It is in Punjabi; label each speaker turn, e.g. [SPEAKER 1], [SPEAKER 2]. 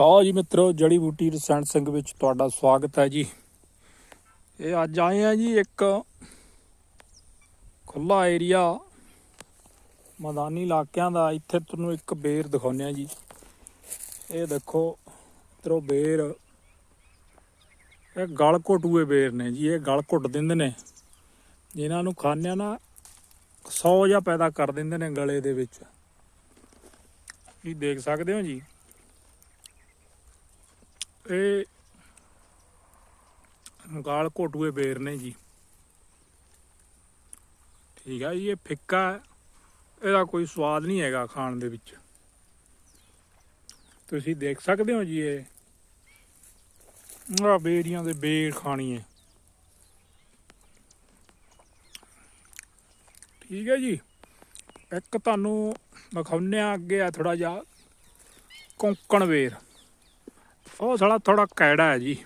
[SPEAKER 1] ਹਾਂ ਜੀ ਮਿੱਤਰੋ, ਜੜੀ ਬੂਟੀ ਰਸੈਂਟ ਸਿੰਘ ਵਿੱਚ ਤੁਹਾਡਾ ਸਵਾਗਤ ਹੈ ਜੀ। ਇਹ ਅੱਜ ਆਏ ਆ ਜੀ ਇੱਕ ਖੁੱਲਾ ਏਰੀਆ, ਮੈਦਾਨੀ ਇਲਾਕਿਆਂ ਦਾ। ਇੱਥੇ ਤੁਹਾਨੂੰ ਇੱਕ ਬੇਰ ਦਿਖਾਉਂਦੇ ਆ ਜੀ। ਇਹ ਦੇਖੋ, ਮਿੱਤਰੋ, ਬੇਰ। ਇਹ ਗਲ ਘੋਟੂਏ ਬੇਰ ਨੇ ਜੀ, ਇਹ ਗਲ ਘੁੱਟ ਦਿੰਦੇ ਨੇ। ਜਿਨ੍ਹਾਂ ਨੂੰ ਖਾਂਦੇ ਆ ਨਾ 100 ਜਾਂ ਪੈਦਾ ਕਰ ਦਿੰਦੇ ਨੇ ਗਲੇ ਦੇ ਵਿੱਚ। ਇਹ ਦੇਖ ਸਕਦੇ ਹੋ ਜੀ। ਇਹ ਗਾਲ ਘੋਟੂਏ ਬੇਰ ਨੇ ਜੀ। ਠੀਕ ਆ ਜੀ, ਇਹ ਫਿੱਕਾ ਇਹਦਾ ਕੋਈ ਸਵਾਦ ਨਹੀਂ ਹੈਗਾ ਖਾਣ ਦੇ ਵਿੱਚ। ਤੁਸੀਂ ਦੇਖ ਸਕਦੇ ਹੋ ਜੀ ਇਹ। ਆ ਬੇਰੀਆਂ ਦੇ ਬੇਰ ਖਾਣੀ ਹੈ। ਠੀਕ ਹੈ ਜੀ, ਇੱਕ ਤੁਹਾਨੂੰ ਦਿਖਾਉਂਦੇ ਆ ਅੱਗੇ ਆ ਥੋੜਾ ਜਿਹਾ ਕੋਂਕਣ ਵੇਰ ਉਹ ਸਾਲਾ ਥੋੜਾ ਕੈੜਾ ਹੈ ਜੀ।